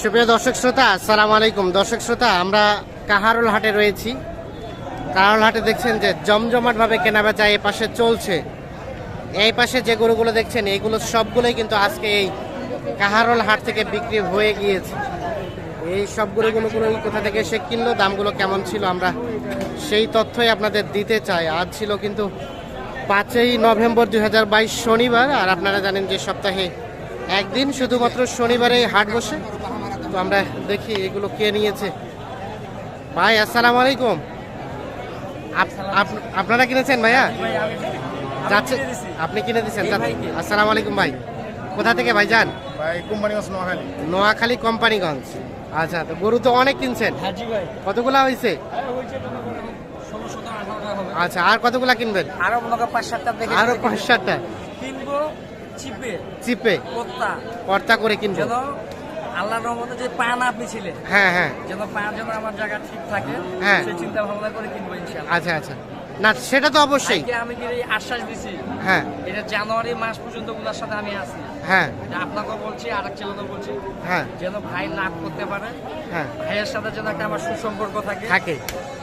সুপ্রিয় দর্শক শ্রোতা, আসসালামু আলাইকুম। দর্শক শ্রোতা, আমরা কাহারুল হাটে রয়েছি। কাহারুল হাটে দেখছেন যে জমজমাটভাবে কেনাবেচা এই পাশে চলছে। এই পাশে যে গরুগুলো দেখছেন এইগুলো সবগুলোই কিন্তু আজকে এই কাহারুল হাট থেকে বিক্রি হয়ে গিয়েছে। এই সব গরুগুলো গুলো কোথা থেকে এসে কিনলো, দামগুলো কেমন ছিল, আমরা সেই তথ্যই আপনাদের দিতে চাই। আজ ছিল কিন্তু পাঁচই নভেম্বর দুই হাজার বাইশ শনিবার, আর আপনারা জানেন যে সপ্তাহে একদিন শুধুমাত্র শনিবারে হাট বসে তো আমরা দেখি এগুলো কে নিয়েছে। ভাই আসসালামু আলাইকুম। আপ- আপ- আপনারা কিনেছেন ভাইয়া? যাচ্ছে আপনি কিনে দিচ্ছেন আসসালামু আলাইকুম ভাই। কোথা থেকে ভাই যান? নোয়াখালী। নোয়াখালী কোম্পানিগঞ্জ। আচ্ছা তো গরু তো অনেক কিনছেন। কতগুলা হয়েছে হবে। আচ্ছা আর কতগুলা কিনবেন? আরও পাঁচ সাতটা আরও পাঁচ সাতটা। কিনবো চিপে চিপে? কর্তা কর্তা করে কিনবো। যেন আল্লাহ রহমতে যে পান আপনি ছিলেন হ্যাঁ হ্যাঁ। যেন পান যেন আমার জায়গা ঠিক থাকে হ্যাঁ। সেই চিন্তা ভাবনা করে কিনবো ইনশাআল্লাহ। আচ্ছা আচ্ছা। না সেটা তো অবশ্যই। আজকে আমি কি এই আশ্বাস দিছি হ্যাঁ। এটা জানুয়ারি মাস পর্যন্ত ওনার সাথে আমি আছি। হ্যাঁ। এটা আপনাকেও বলছি আর এক ছেলেকেও বলছি। হ্যাঁ। যেন ভাই লাভ করতে পারে হ্যাঁ। ভাইয়ের সাথে যেন একটা আমার সুসম্পর্ক থাকে। থাকে।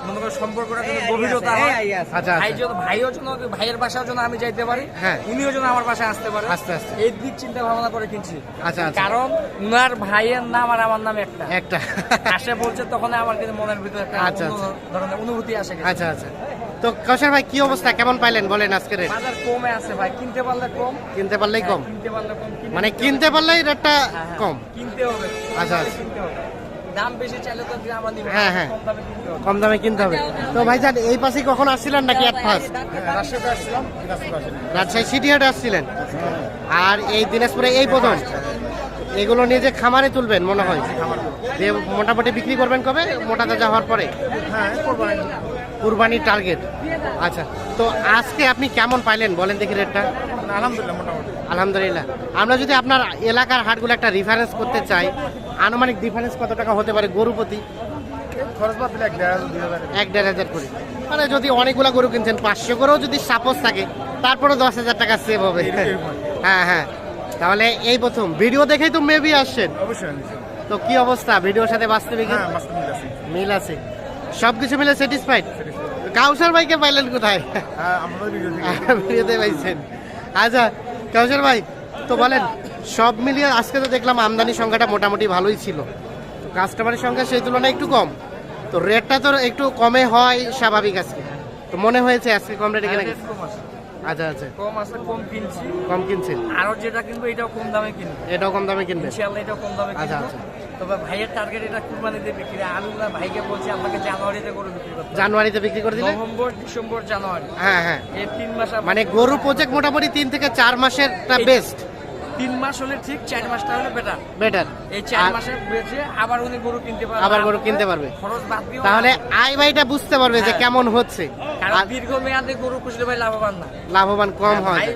মনে করো সম্পর্কটা যেন গভীরতা হয়। আচ্ছা ভাই আচ্ছা যেন ভাইও যেন ভাইয়ের বাসাও যেন আমি যাইতে পারি হ্যাঁ। উনিও যেন আমার বাসায় আসতে পারে। আস্তে আস্তে। এই দিক চিন্তা ভাবনা করে কিনছি। আচ্ছা আচ্ছা। কারণ উনার ভাইয়ের নাম আর আমার নাম একটা। একটা। আসে বলছে তখন আমার কিন্তু মনের ভিতরে একটা আচ্ছা, অন্য ধরনের অনুভূতি আসে আচ্ছা আচ্ছা। তো কৌশল ভাই কি অবস্থা? কেমন পাইলেন? বলেন আজকে রেট বাজার কমে আছে ভাই কিনতে পারলে কম। কিনতে পারলেই কম? হ্যাঁ, কিনতে পারলে কম মানে কিনতে পারলেই রেটটা। হ্যাঁ, হ্যাঁ, কম। কিনতে হবে আচ্ছা, আচ্ছা। দাম বেশি চাইলে তো নিবে হ্যাঁ, হ্যাঁ। কম দামে কিনতে হবে। তো ভাইজান এই পাশে কখন আসছিলেন নাকি এক ফার্স্ট রাজশাহী সিটি হাটে আসছিলেন? আর এই দিনাজপুরে এই প্রথম এগুলো নিয়ে যে খামারে তুলবেন মনে হয়? দিয়ে মোটামুটি বিক্রি করবেন কবে? মোটা তাজা হওয়ার পরে? হ্যাঁ কুরবানির টার্গেট আচ্ছা তো আজকে আপনি কেমন পাইলেন? বলেন দেখি রেটটা আলহামদুলিল্লাহ মোটামুটি। আলহামদুলিল্লাহ। আমরা যদি আপনার এলাকার হাটগুলো একটা রিফারেন্স করতে চাই আনুমানিক ডিফারেন্স কত টাকা হতে পারে গরু প্রতি? এক দেড় হাজার করে। মানে যদি অনেকগুলো গরু কিনছেন পাঁচশো করেও যদি সাপোজ থাকে তারপরে দশ হাজার টাকা সেভ হবে। হ্যাঁ। হ্যাঁ তাহলে এই প্রথম। ভিডিও দেখেই তো মেবি আসছেন। অবশ্যই তো কি অবস্থা? ভিডিওর সাথে বাস্তবে কি হ্যাঁ মিল আছে। মিল আছে সব কিছু মিলে স্যাটিসফাইড কাউসার ভাইকে পাইলেন কোথায়? হ্যাঁ ভিডিওতে পাইছেন। আচ্ছা কাউসার ভাই তো বলেন সব মিলিয়ে আজকে তো দেখলাম আমদানি সংখ্যাটা মোটামুটি ভালোই ছিল। তো কাস্টমারের সংখ্যা সেই তুলনায় একটু কম। তো রেটটা তো একটু কমে হয় স্বাভাবিক আজকে। তো মনে হয়েছে আজকে কম রেটে কিনে আচ্ছা আচ্ছা। কম আছে কম কিনছি। কম কিনছেন? আরও যেটা কিনবো এটাও কম দামে কিনবো। এটাও কম দামে ইনশাআল্লাহ এটাও কম দামে আচ্ছা, আচ্ছা। তবে ভাইয়ের টার্গেট এটা কুরবানিতে বিক্রি আমি ভাইকে বলছি আপনাকে জানুয়ারিতে করে বিক্রি করতে জানুয়ারিতে বিক্রি করে দিলে? নভেম্বর ডিসেম্বর জানুয়ারি। হ্যাঁ হ্যাঁ। এই তিন মাস মানে গরু প্রজেক্ট মোটামুটি তিন থেকে চার মাসেরটা বেস্ট তিন মাস হলে ঠিক চার মাসটা হলে বেটার বেটার এই চার মাসে বেঁচে আবার উনি গরু কিনতে পারবে। আবার গরু কিনতে পারবে। খরচ বাদ দিয়ে তাহলে আই ভাইটা বুঝতে পারবে যে হ্যাঁ। কেমন হচ্ছে। কারণ আর দীর্ঘ মেয়াদে গরু পুষলে ভাই লাভবান না। লাভবান কম হয়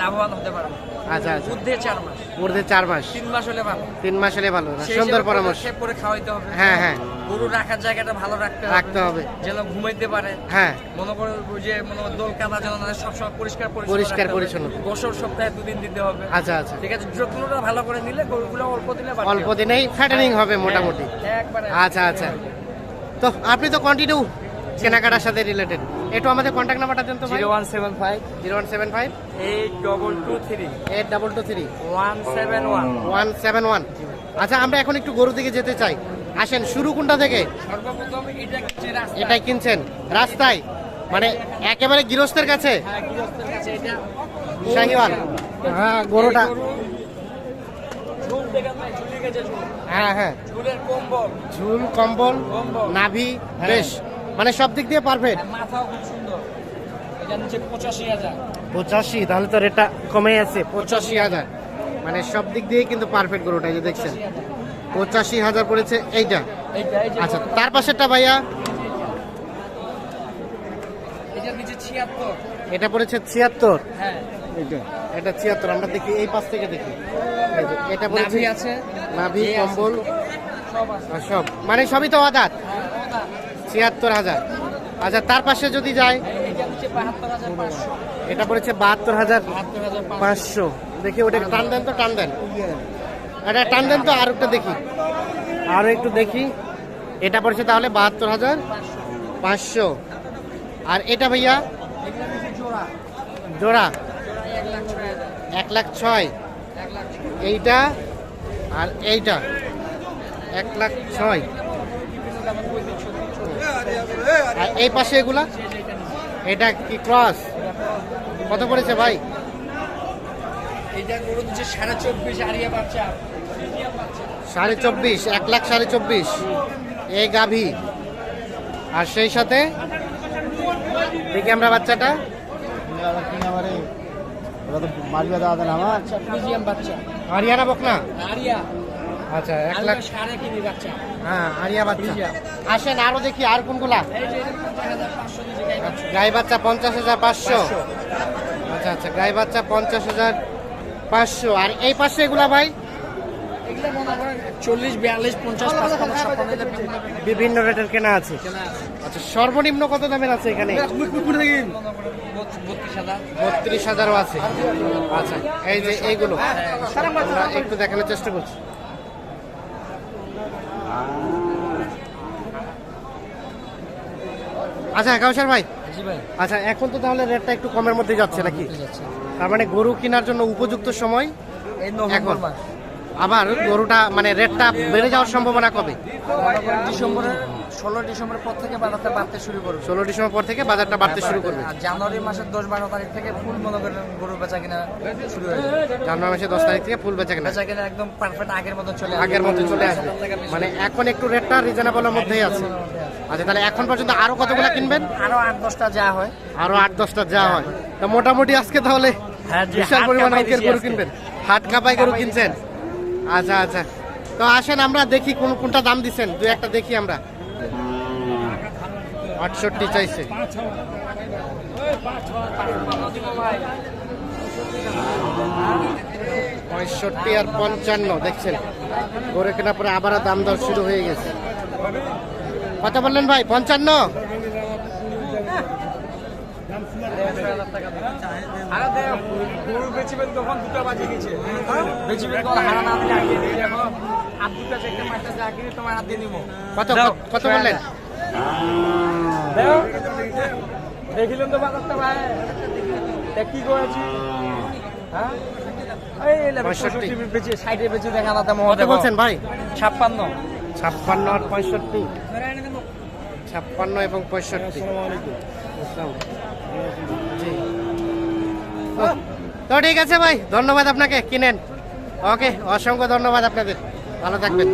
লাভবান হতে পারবে। আচ্ছা আচ্ছা। চার মাস। ঊর্ধ্বে চার মাস। তিন মাস হলে ভালো। তিন মাস হলে ভালো সুন্দর পরামর্শ। করে খাওয়াইতে হবে। হ্যাঁ হ্যাঁ। গরু রাখার জায়গাটা ভালো রাখতে হবে। রাখতে হবে। যেন ঘুমাইতে পারে। হ্যাঁ। মনে করো যে মনে দোল কাদা যেন সবসময় পরিষ্কার পরিষ্কার পরিচ্ছন্ন। গোসল সপ্তাহে দুদিন দিতে হবে। আচ্ছা আচ্ছা। ঠিক আছে যত্নটা ভালো করে নিলে গরুগুলো অল্প দিলে অল্প। দিনেই ফ্যাটেনিং হবে মোটামুটি। হ্যাঁ, একবারে। আচ্ছা আচ্ছা। তো আপনি তো কন্টিনিউ কেনাকাটার সাথে রিলেটেড একটু আমাদের কন্ট্যাক্ট নাম্বারটা দেন তো ভাই। Zero one seven five. Zero one seven five. Eight double two three. Eight double two three. One seven one. One seven one. আচ্ছা আমরা এখন একটু গরু দিকে যেতে চাই। আসেন শুরু কোনটা থেকে? এটাই কিনছেন। রাস্তায়? মানে একেবারে গৃহস্থের কাছে? হ্যাঁ, শাহিওয়াল। হ্যাঁ গরুটা। হ্যাঁ হ্যাঁ। ঝুলের কম্বল। ঝুল কম্বল কম্বল। নাভি বেশ। মানে সব দিক দিয়ে পারফেক্ট মাথাও খুব সুন্দর। এটা নিচে পঁচাশি হাজার। পঁচাশি তাহলে তো রেটটা কমে আছে পঁচাশি হাজার। মানে সব দিক দিয়ে কিন্তু পারফেক্ট গরুটা যে দেখছেন। পঁচাশি হাজার। পড়েছে এইটা। আচ্ছা তার পাশেরটা ভাইয়া? এটা পড়েছে ছিয়াত্তর? হ্যাঁ। এটা ছিয়াত্তর আমরা দেখি এই পাশ থেকে দেখি। এটা পড়েছে নাভি কম্বল। সব মানে সবই তো আদাত হ্যাঁ। ছিয়াত্তর হাজার। আচ্ছা তার পাশে যদি যায় এটা পড়েছে বাহাত্তর হাজার পাঁচশো। দেখি, ওটা টান দেন তো, টান দেন। এটা টান দেন তো, আর একটা দেখি। আরও একটু দেখি। এটা পড়েছে তাহলে বাহাত্তর হাজার পাঁচশো। আর এটা ভাইয়া? জোড়া। এক লাখ ছয়। এইটা আর এইটা। এক লাখ ছয়। এই পাশে এগুলা? এটা কি ক্রস? কত পড়েছে ভাই? এইটা গরু দিচ্ছে সাড়ে চব্বিশ আরিয়া বাচ্চা। সাড়ে চব্বিশ এক লাখ সাড়ে চব্বিশ। এই গাভী। আর সেই সাথে? দেখি আমরা বাচ্চাটা? আচ্ছা ফ্রিজিয়াম বাচ্চা। হরিয়ানা বকনা? আরিয়া। আচ্ছা এক লাখ সাড়ে কিনি বাচ্চা হ্যাঁ আরিয়া বাচ্চা। আসেন আরও দেখি আর কোনগুলা? এই যে পঞ্চাশ হাজার পাঁচশো গাই বাচ্চা পঞ্চাশ হাজার পাঁচশো। আচ্ছা আচ্ছা গাই বাচ্চা পঞ্চাশ হাজার পাঁচশো। আর এই পাশে এগুলা ভাই? এগুলো মনে করেন চল্লিশ বিয়াল্লিশ পঞ্চাশ বিভিন্ন রেটের কেনা আছে। আচ্ছা সর্বনিম্ন কত দামের আছে এখানে? বত্রিশ হাজার। বত্রিশ হাজারও আছে। আচ্ছা এই যে এইগুলো। একটু দেখানোর চেষ্টা করছি। আচ্ছা কাউসার ভাই। আচ্ছা এখন তো তাহলে রেটটা একটু কমের মধ্যে যাচ্ছে নাকি? তার মানে গরু কেনার জন্য উপযুক্ত সময় এখন। আবার গরুটা মানে রেটটা বেড়ে যাওয়ার সম্ভাবনা কবে? ডিসেম্বরের ষোলো ডিসেম্বরের পর থেকে বাজারটা বাড়তে শুরু করবে। ষোলো ডিসেম্বর পর থেকে বাজারটা বাড়তে শুরু করবে। আর জানুয়ারি মাসের দশ বারো তারিখ থেকে ফুল মনে করেন গরু বেচা কিনা শুরু হয়ে যাবে। জানুয়ারি মাসের দশ তারিখ থেকে ফুল বেচা কেনা। বেচা কিনা একদম পারফেক্ট আগের মতো চলে আগের মধ্যে চলে আসবে। মানে এখন একটু রেটটা রিজনেবলের মধ্যেই আছে। আচ্ছা তাহলে এখন পর্যন্ত আরও কতগুলো কিনবেন? আরও আট দশটা যা হয়। আরও আট দশটা যা হয়। তা মোটামুটি আজকে তাহলে হ্যাঁ, বিশাল পরিমাণ অঙ্কের গরু কিনবেন। হাট কাপাই গরু কিনছেন? আচ্ছা আচ্ছা। তো আসেন, আমরা দেখি কোন, কোনটা দাম দিচ্ছেন দু একটা দেখি আমরা। আটষট্টি চাইছে। পঁয়ষট্টি আর পঞ্চান্ন, দেখছেন? গরু কেনা পরে আবারও দাম দর শুরু হয়ে গেছে। কত বললেন ভাই, পঞ্চান্ন? গরু বেচিবেন তখন দুটো বাজে গেছে। বেচিবেন তখন হারা না দিলে আগে দিয়ে দেখো হাত দুটো চেকটা মাছটা যা কিনে তোমার হাত দিয়ে নিবো। কত কত বললেন? দেখো দেখিলেন তো বাজারটা ভাই। তা কি করেছি হ্যাঁ? এই এলে পঁয়ষট্টি। 65 বেচে সাইডে বেচে দেখা না বলছেন ভাই? ছাপ্পান্ন। ছাপ্পান্ন আর পঁয়ষট্টি। ছাপ্পান্ন এবং পঁয়ষট্টি। জি। তো ঠিক আছে ভাই ধন্যবাদ আপনাকে কিনেন। ওকে অসংখ্য ধন্যবাদ আপনাদের। ভালো থাকবেন।